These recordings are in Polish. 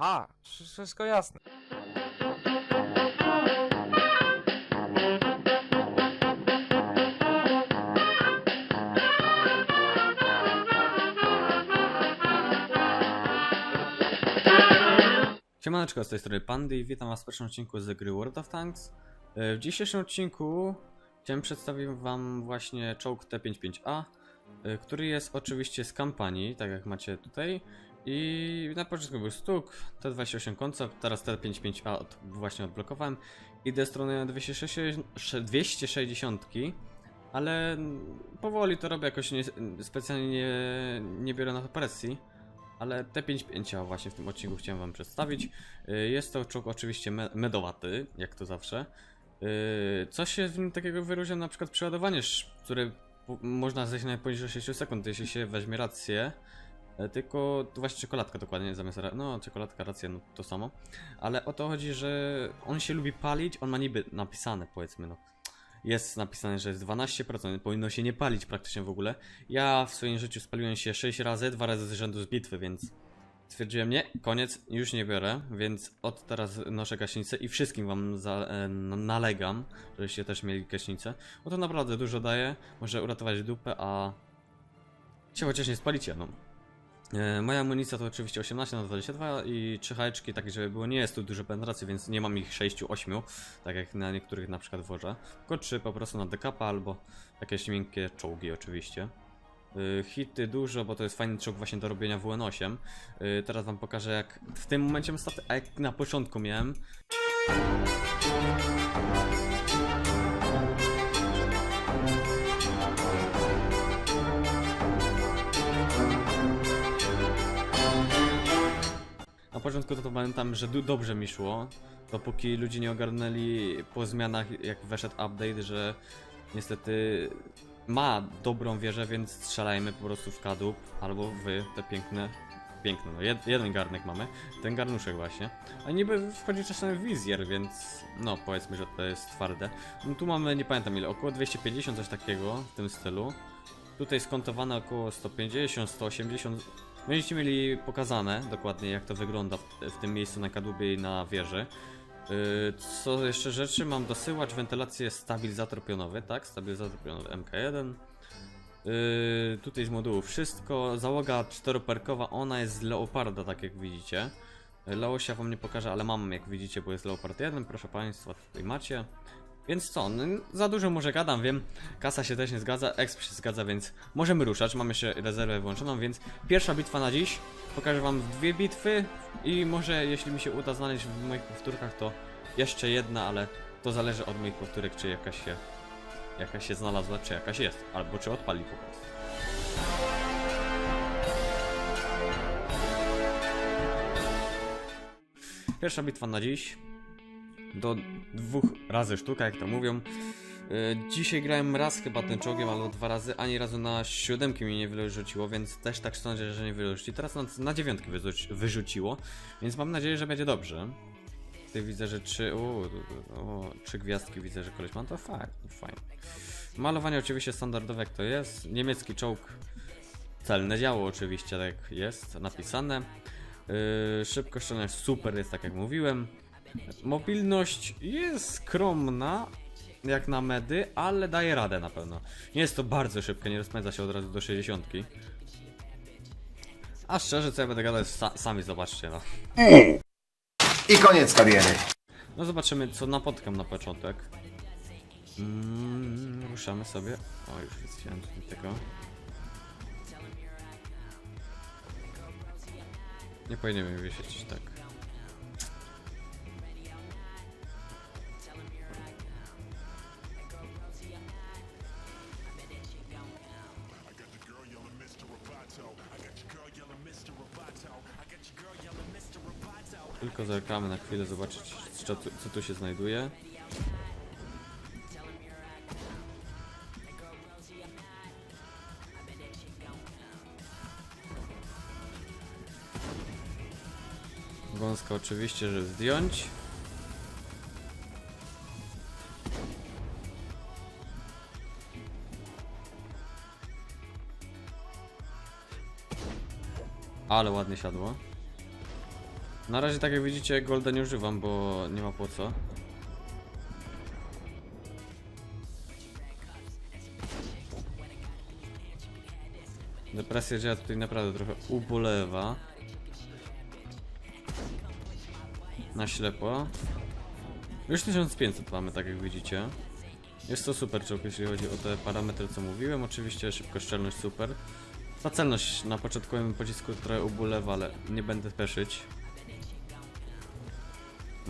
Aha, wsz- wszystko jasne. Siemaneczko, z tej strony Pandy i witam was w pierwszym odcinku z gry World of Tanks. E, W dzisiejszym odcinku chciałem przedstawić wam właśnie czołg T55A, e, który jest oczywiście z kampanii, tak jak macie tutaj. I na początku był stuk, T28 koncept, teraz T55A od, właśnie odblokowałem. Idę stronę 260, 260 ale powoli to robię jakoś nie, specjalnie nie, nie biorę na to presji. Ale T55 właśnie w tym odcinku chciałem wam przedstawić. Y, Jest to czołg oczywiście me medowaty, jak to zawsze. Y, Co się w nim takiego wyróżnia na przykład przeładowanie, które można zejść nawet poniżej 6 sekund, jeśli się weźmie rację. E, Tylko właśnie czekoladka dokładnie zamiast no czekoladka, racja, no to samo. Ale o to chodzi, że on się lubi palić, on ma niby napisane powiedzmy no. Jest napisane, że jest 12%, powinno się nie palić praktycznie w ogóle. Ja w swoim życiu spaliłem się 6 razy, dwa razy z rzędu z bitwy, więc stwierdziłem nie, koniec, już nie biorę, więc od teraz noszę gaśnicę i wszystkim wam za, e, n- nalegam, żebyście też mieli gaśnicę, bo to naprawdę dużo daje, może uratować dupę, a się chociaż nie spalicie, no. E, Moja amunicja to oczywiście 18 na 22 i 3 hajeczki, tak żeby było, nie jest tu dużo penetracji, więc nie mam ich 6-8, tak jak na niektórych na przykład włożę, tylko 3 po prostu na dekapa albo jakieś miękkie czołgi oczywiście. Y, Hity dużo, bo to jest fajny czołg właśnie do robienia WN8. Y, Teraz wam pokażę jak w tym momencie mam a jak na początku miałem. Na początku to, to pamiętam, że dobrze mi szło, dopóki ludzie nie ogarnęli po zmianach, jak weszedł update, że niestety ma dobrą wieżę, więc strzelajmy po prostu w kadłub, albo wy, te piękne, piękne, no jed, jeden garnek mamy, ten garnuszek właśnie, a niby wchodzi czasem w wizjer, więc no powiedzmy, że to jest twarde. No tu mamy, nie pamiętam ile, około 250 coś takiego w tym stylu. Tutaj skontowane około 150, 180. Będziecie mieli pokazane dokładnie jak to wygląda w, tym miejscu na kadłubie i na wieży. Yy, Co jeszcze rzeczy? Mam dosyłacz, wentylację, stabilizator pionowy, tak? Stabilizator pionowy MK1. Yy, tutaj z modułu wszystko. Załoga czteroperkowa, ona jest z Leoparda, tak jak widzicie. Leosia wam nie pokażę, ale mam jak widzicie, bo jest Leopard 1, proszę państwa, tutaj macie. Więc co, no, za dużo może gadam, wiem, kasa się też nie zgadza, exp się zgadza, więc możemy ruszać, mamy jeszcze rezerwę włączoną, więc pierwsza bitwa na dziś, pokażę wam dwie bitwy i może jeśli mi się uda znaleźć w moich powtórkach, to jeszcze jedna, ale to zależy od moich powtórek, czy jakaś się, jakaś się znalazła, czy jakaś jest, albo czy odpali po prostu. Pierwsza bitwa na dziś. Do dwóch razy sztuka, jak to mówią. Yy, Dzisiaj grałem raz chyba tym czołgiem, albo dwa razy, ani razu na siódemki mi nie wyrzuciło, więc też tak sądzę, że nie wyrzuci. Teraz na, na dziewiątki wyrzuci- wyrzuciło, więc mam nadzieję, że będzie dobrze. Tutaj widzę, że trzy, o, trzy gwiazdki widzę, że koleś ma, to fajnie. Malowanie oczywiście standardowe jak to jest. Niemiecki czołg, celne działo oczywiście, tak jest napisane. Yy, szybkość strzelania super jest, tak jak mówiłem. Mobilność jest skromna, jak na medy, ale daje radę na pewno. Nie jest to bardzo szybkie, nie rozpędza się od razu do 60. A szczerze, co ja będę gadać, sa sami zobaczcie, no. I koniec kariery. No zobaczymy, co napotkam na początek. Mm, ruszamy sobie. O, już chciałem tutaj tego. Nie powinienem wyświetlić tak. Tylko zerkamy na chwilę, zobaczyć co, tu- się znajduje. Wąska oczywiście, że zdjąć. Ale ładnie siadło. Na razie, tak jak widzicie, golda nie używam, bo nie ma po co. Depresja działa tutaj naprawdę trochę ubolewa. Na ślepo. Już 1500 mamy, tak jak widzicie. Jest to super czołg, jeśli chodzi o te parametry, co mówiłem. Oczywiście szybkoszczelność super. Ta celność na początkowym pocisku trochę ubolewa, ale nie będę peszyć.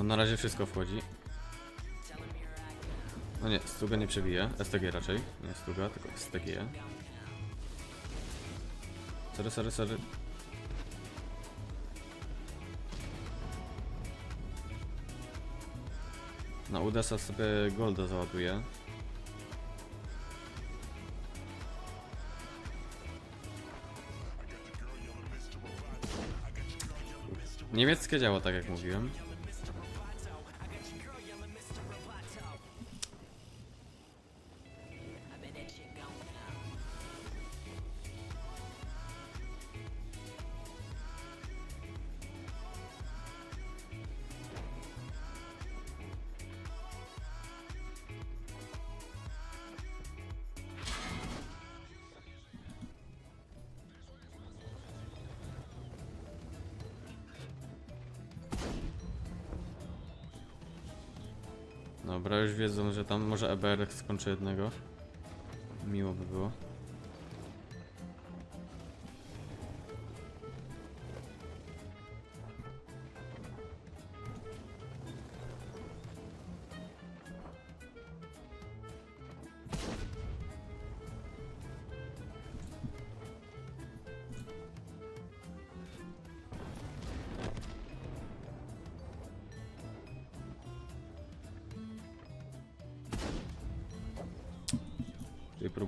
Na razie wszystko wchodzi. No nie, Stuga nie przebije. STG raczej. Nie Stuga, tylko STG. Sorry, sorry, sorry. Na Udesa sobie Golda załaduję. Niemieckie działa, tak jak mówiłem. Dobra, już wiedzą, że tam może EBR skończy jednego.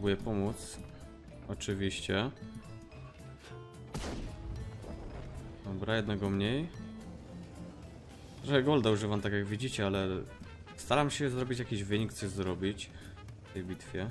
Próbuję pomóc. Oczywiście. Dobra, jednego mniej. Trochę golda używam, tak jak widzicie, ale staram się zrobić jakiś wynik, coś zrobić w tej bitwie.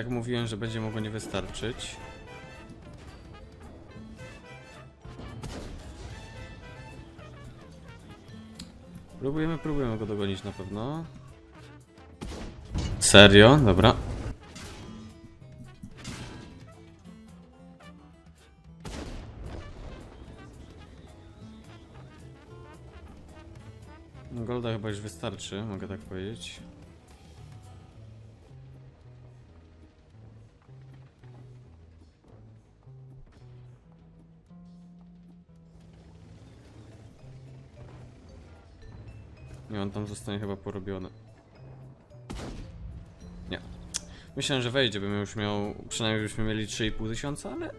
Tak mówiłem, że będzie mogło nie wystarczyć. Próbujemy, próbujemy go dogonić na pewno. Serio? Dobra. Golda chyba już wystarczy, mogę tak powiedzieć. Nie, on tam zostanie chyba porobiony. Nie. Myślałem, że wejdzie, bym już miał, przynajmniej byśmy mieli 3,5 tysiąca, ale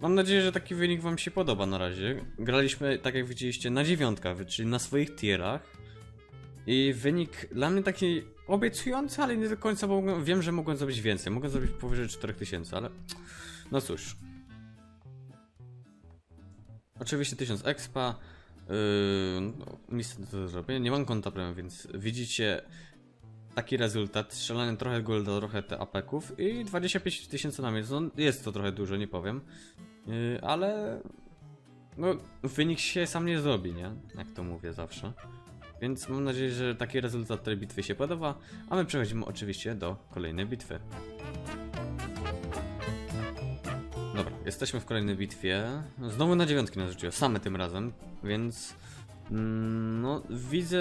mam nadzieję, że taki wynik wam się podoba na razie. Graliśmy, tak jak widzieliście, na dziewiątkach, czyli na swoich tierach. I wynik dla mnie taki obiecujący, ale nie do końca, wiem, że mogłem zrobić więcej. Mogłem zrobić powyżej 4000, ale no cóż. Oczywiście 1000 expa. Yy, no, to zrobię. Nie mam konta premium, więc widzicie taki rezultat. Strzelanie trochę golda, trochę te apeków i 25 tysięcy na miesiąc. No, jest to trochę dużo, nie powiem. Yy, ale no, wynik się sam nie zrobi, nie? Jak to mówię zawsze. Więc mam nadzieję, że taki rezultat tej bitwy się podoba, a my przechodzimy oczywiście do kolejnej bitwy. Jesteśmy w kolejnej bitwie. Znowu na dziewiątki nas rzuciło, same tym razem, więc... mm, No, widzę...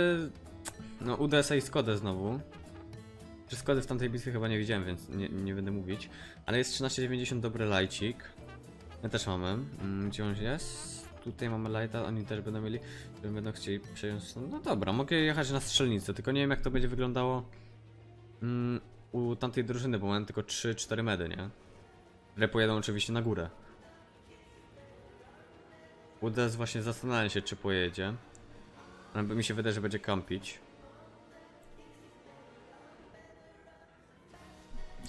No, UDS-a i Skodę znowu. Czy Skody w tamtej bitwie chyba nie widziałem, więc nie, nie będę mówić. Ale jest 1390 dobry lajcik. My też mamy. Mm, Gdzie on jest? Tutaj mamy lighta, oni też będą mieli. Będą chcieli przejąć. No dobra, mogę jechać na strzelnicę, tylko nie wiem jak to będzie wyglądało mm, u tamtej drużyny, bo mam tylko 3-4 medy, nie? które pojadą oczywiście na górę. UDS właśnie zastanawia się, czy pojedzie. Ale mi się wydaje, że będzie kampić.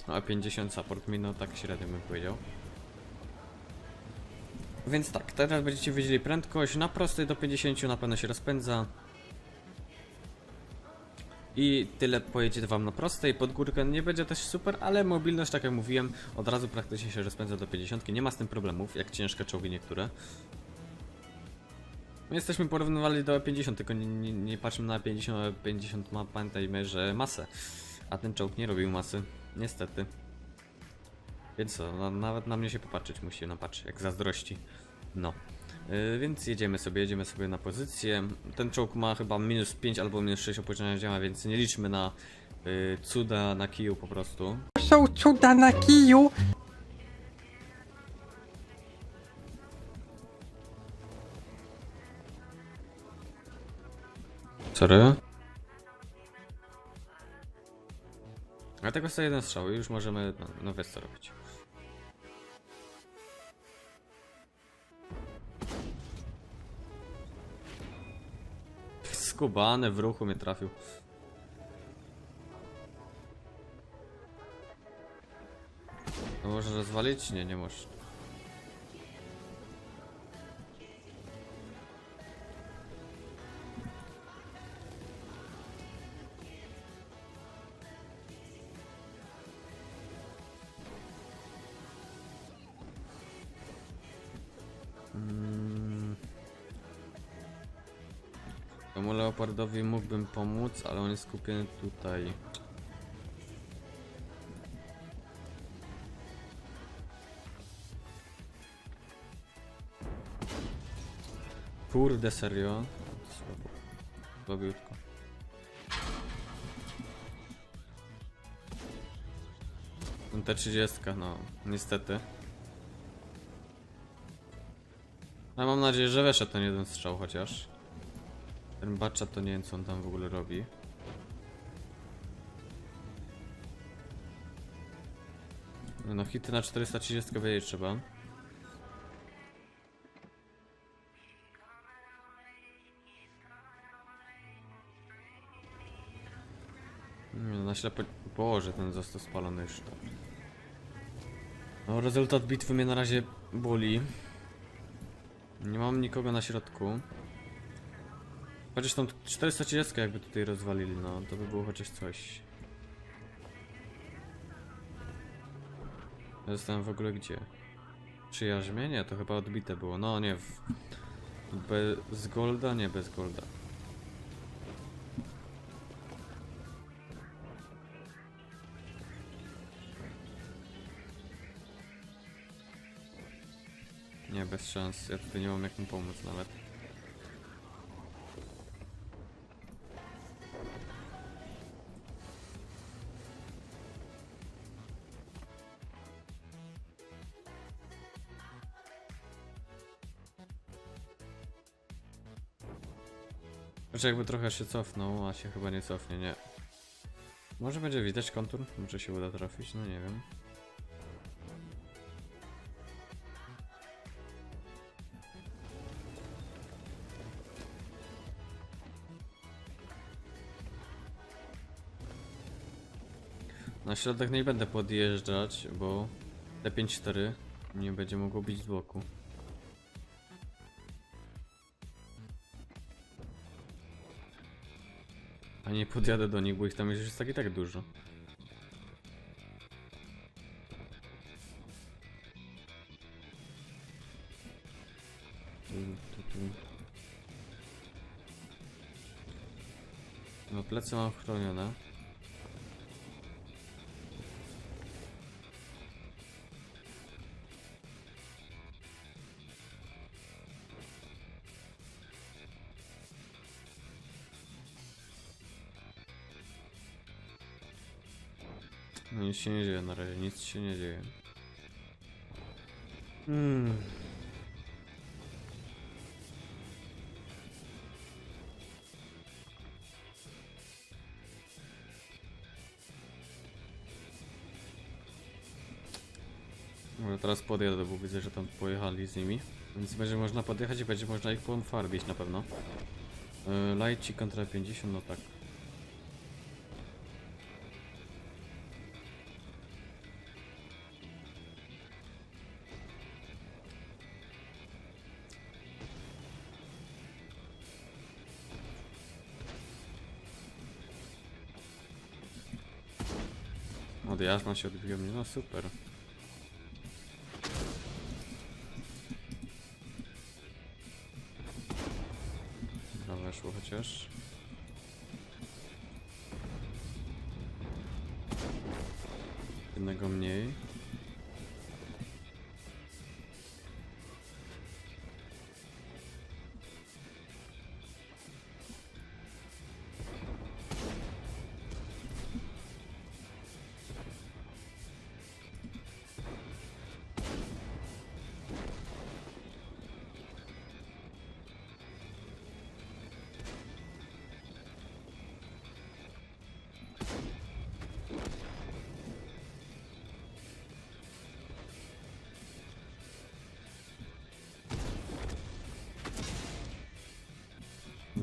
No a 50 support minął, tak średnio bym powiedział. Więc tak, teraz będziecie wiedzieli prędkość. Na prostej do 50 na pewno się rozpędza. I tyle pojedzie wam na prostej, pod górkę nie będzie też super, ale mobilność, tak jak mówiłem, od razu praktycznie się rozpędza do 50, nie ma z tym problemów, jak ciężkie czołgi niektóre. My jesteśmy porównywali do 50, tylko nie, nie, nie patrzymy na 50, a 50 ma, pamiętajmy, że masę, a ten czołg nie robił masy, niestety. Więc co, no, nawet na mnie się popatrzeć musi, no patrz, jak zazdrości. No. Yy, więc jedziemy sobie, jedziemy sobie na pozycję. Ten czołg ma chyba minus 5 albo minus 6 opóźnienia działa, więc nie liczmy na yy, cuda na kiju po prostu. Są cuda na kiju. Sorry? A tego jest jeden strzał i już możemy, no, no wiesz co robić. Skubany w ruchu mnie trafił. To może rozwalić? Nie, nie możesz. Mm. Temu leopardowi mógłbym pomóc, ale on jest skupiony tutaj. Kurde, serio? Słabo. Słabiutko. No T30, no, niestety. Ja mam nadzieję, że weszedł ten jeden strzał chociaż. Ten bacza to nie wiem co on tam w ogóle robi. No hity na 430 wiedzieć trzeba. No, na ślepo... Boże, ten został spalony już. No, rezultat bitwy mnie na razie boli. Nie mam nikogo na środku. Chociaż tą 430 jakby tutaj rozwalili, no to by było chociaż coś. Ja Zostałem w ogóle gdzie? Przy jarzmie? Nie, to chyba odbite było. No nie, w... bez golda? Nie, bez golda. Nie, bez szans. Ja tutaj nie mam jak mu pomóc nawet. Znaczy jakby trochę się cofnął, a się chyba nie cofnie, nie. Może będzie widać kontur? Może się uda trafić? No nie wiem. Na środek nie będę podjeżdżać, bo T5-4 nie będzie mogło bić z boku. A nie podjadę do nich, bo ich tam już jest tak i tak dużo. No plecy mam chronione. No nic się nie dzieje na razie, nic się nie dzieje. Hmm. Teraz podjadę, bo widzę, że tam pojechali z nimi. Więc będzie można podjechać i będzie można ich pofarbić na pewno. Yy, Lajci kontra 50, no tak. Odjażdżam się odbiło mnie, no super. Dobra, weszło chociaż. Jednego mniej.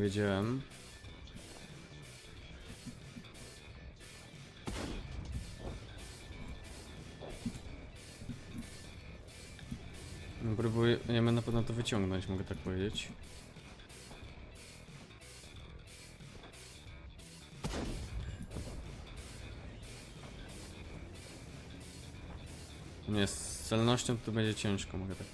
Wiedziałem. No, Próbujemy na pewno to wyciągnąć, mogę tak powiedzieć. Nie, z celnością to będzie ciężko, mogę tak.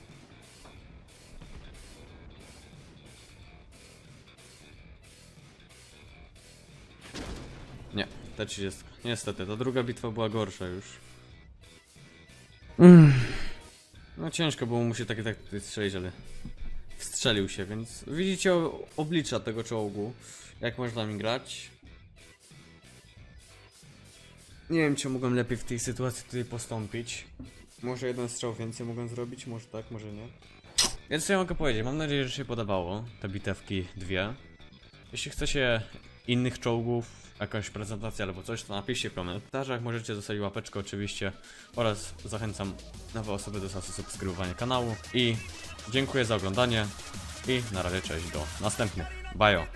Nie, T30. Niestety, ta druga bitwa była gorsza już. No ciężko było mu się takie tak tutaj strzelić, ale wstrzelił się, więc widzicie oblicza tego czołgu, jak można mi grać. Nie wiem, czy mogłem lepiej w tej sytuacji tutaj postąpić. Może jeden strzał więcej mogłem zrobić, może tak, może nie. Więc co ja mogę powiedzieć? Mam nadzieję, że się podobało te bitewki dwie. Jeśli chcecie innych czołgów, jakąś prezentację albo coś, to napiszcie w komentarzach. Możecie zostawić łapeczkę oczywiście oraz zachęcam nowe osoby do subskrybowania kanału. I dziękuję za oglądanie i na razie cześć do następnych. Bajo!